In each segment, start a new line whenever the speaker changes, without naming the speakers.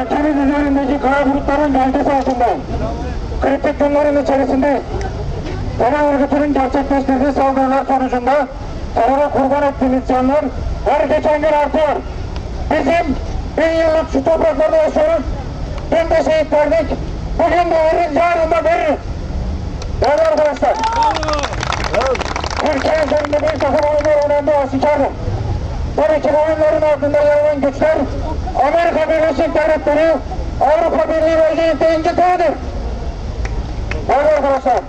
ülkemiz üzerindeki kara bulutların gölgesi altındayım. Kritik günlerin içerisindeyiz. Terör örgütünün gerçekleştirdiği saldırılar sonucunda teröre kurban ettiğimiz canlar her geçen gün artıyor. Bizim bin yıllık şu topraklarda yaşıyoruz. Dün de şehit verdik. Bugün de veririz, yarın da veririz. Değerli arkadaşlar. Türkiye üzerinde bir takım oyunlar oynandığı aşikardır. Tabii ki bu oyunların altında yer alan güçler Amerika Birleşik Devletleri, Avrupa Birliği Ege'de İngiltere'dir. Değerli arkadaşlar.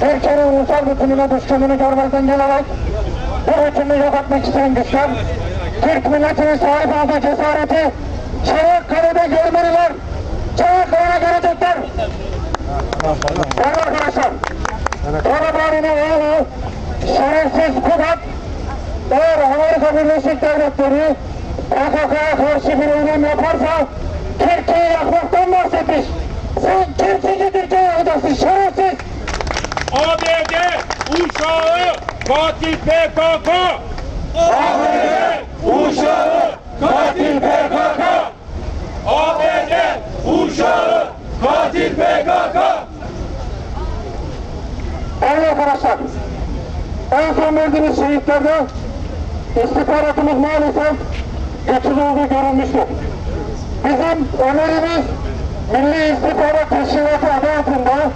Türkiye'nin ulusal bütünlüğüne düşkünlüğünü görmezden gelerek bu bütünlüğü yok etmek isteyen güçler, Türk milletinin sahip olduğu cesareti Çanakkale'de görmeliler. Çanakkale'de görecekler. Değerli arkadaşlar, Taliban'ın oğlu şerefsiz Kubat eğer Amerika Birleşik Devletleri PKK'ya karşı bir eylem yaparsa Türkiye'yi yakmaktan bahsetmiş. Sen kimsin Türkiye'ye yakacaksın şerefsiz.
ABD uşağı katil PKK. ABD uşağı katil PKK. ABD uşağı katil PKK.
Değerli arkadaşlar, en son verdiğimiz şehitlerde istihbaratımız maalesef geçici olduğu görülmüştür. Bizim önerimiz Milli İstihbarat Teşkilatı adı altında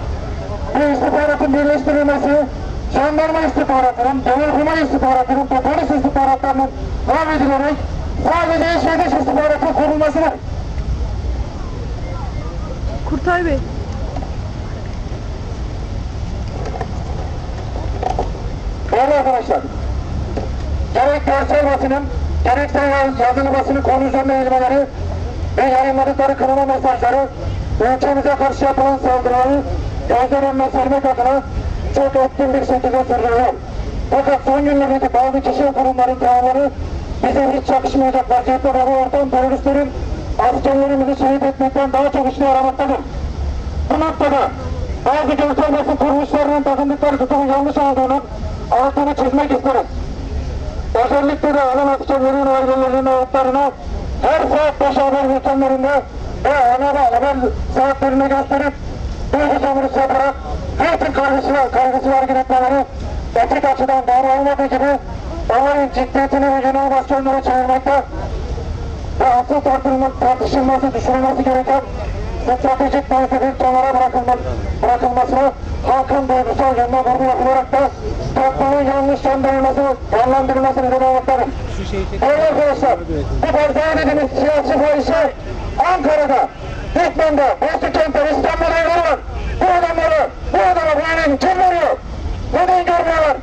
bu istihbaratın birleştirilmesi, jandarma istihbaratının, genelkurmay istihbaratının ve polis istihbaratlarının devam edilerek sadece iş ve dış istihbaratın kurulmasıdır.
Kurtay Bey.
Değerli arkadaşlar, gerek görsel basının, gerekse yazılı basının konu üzerine eğilmeleri ve yayınladıkları kınama mesajları ülkemize karşı yapılan saldırıları gözler önüne sermek adına çok etkin bir şekilde sürdürüyor. Fakat son günlerdeki bazı kişi ve kurumların tavırları bize hiç yakışmayacak vaziyette ve bu ortam teröristlerin askerlerimizi şehit etmekten daha çok işine yaramaktadır. Bu noktada bazı görsel basın kuruluşlarının takındıkları tutumun yanlış olduğunu altını çizmek isteriz. Özellikle de alan askerlerin ailelerinin hayatlarına her saat baş haber bültenlerinde ve ana ve haber saatlerine gösterip duygu sömürüsü yaparak reyting kaygısı, kaygısı vergi etmeleri etik açıdan doğru olmadığı gibi onların ciddiyetini ve genel başkanlara çevirmekte ve asıl tartışılması, düşürülmesi gereken stratejik felsefik kenara bırakılma, bırakılmasına halkın duygusal yönüne vurgu yapılarak da toplumun yanlış yönlendirilmesi, yönlendirilmesi neden olmaktadır. Değerli arkadaşlar, bu parçaya dediğimiz siyasi fahişe Ankara'da, Dikmen'de, Bozkent'te, İstanbul'da yürüyorlar. Bu adamları, bu adamı bu elin kim veriyor? Neden görmüyorlar?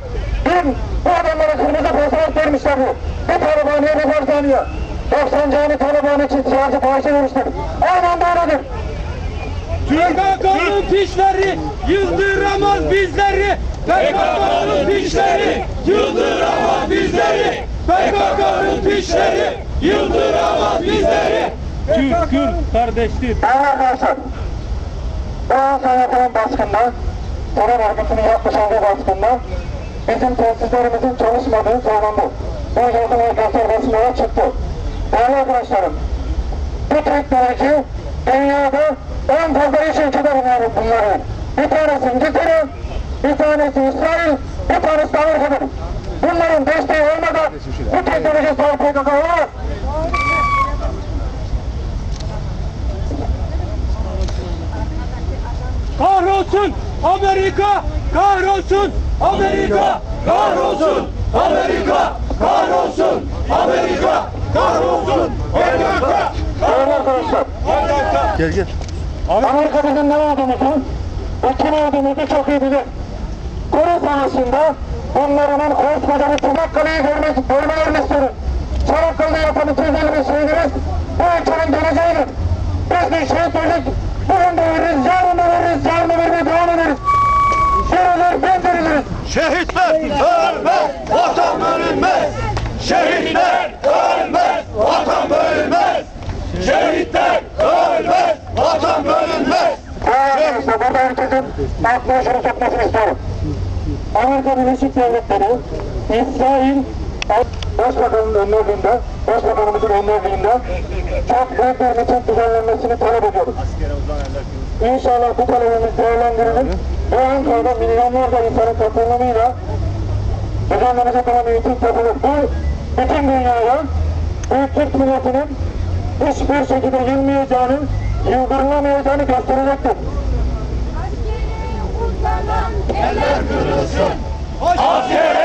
Dün bu adamlara kırmızı pasaport vermişlerdi. Bir Taliban'ya bir Barzani'ye. 90 cani Taliban için siyasi fahişe demiştir. Aynen doğrudur.
PKK'nın pişleri yıldıramaz bizleri. PKK'nın pişleri yıldıramaz bizleri. PKK'nın pişleri yıldıramaz bizleri. Türk Kürt kardeştir.
Arkadaşlar, bu Ankara yapılan baskında, terör örgütünün yapmış olduğu baskında bizim tesislerimizin çalışmadığı söylendi. Bu yazılı ve göster basınlara çıktı. Değerli arkadaşlarım, bu teknoloji dünyada en fazla iş ülkede bulunuyor bunları. Bir tanesi İngiltere, bir tanesi İsrail, bir tanesi de Amerika'dır. Bunların desteği olmadan bu teknoloji sahip PKK olamaz.
Kahrolsun Amerika! Kahrolsun Amerika! Kahrolsun Amerika! Kahrolsun Amerika! Kahrolsun Amerika!
Değerli arkadaşlar,
Gel gel.
Amerika bizim ne olduğumuzu, ve kim olduğumuzu çok iyi bilir. Kore Savaşı'nda bunların koskoca bir Çanakkale'yi görmek, görmelerini istiyoruz. Çanakkale'de yapan 250 şehidimiz bu ülkenin geleceğidir. Biz de şehit verdik, bugün de veririz, yarın da veririz, yarın da vermeye devam ederiz. Verilir, ben veriliriz.
Şehitler ölmez, vatan bölünmez. Şehitler ölmez, vatan bölünmez. Şehitler ölmez, vatan bölünmez.
Değerli arkadaşlar, burada herkesin aklına şunu sokmasını istiyorum. Amerika Birleşik Devletleri, İsrail, Başbakanın önlerinde, Başbakanımızın önlerinde çok büyük bir miting düzenlenmesini talep ediyoruz. İnşallah bu talebimiz değerlendirilir ve Ankara'da milyonlarca insanın katılımıyla düzenlenecek olan bir miting yapılır. Bu bütün dünyaya bu Türk milletinin hiçbir şekilde yılmayacağını, yıldırılamayacağını gösterecektir. Eller kırılsın. Asker!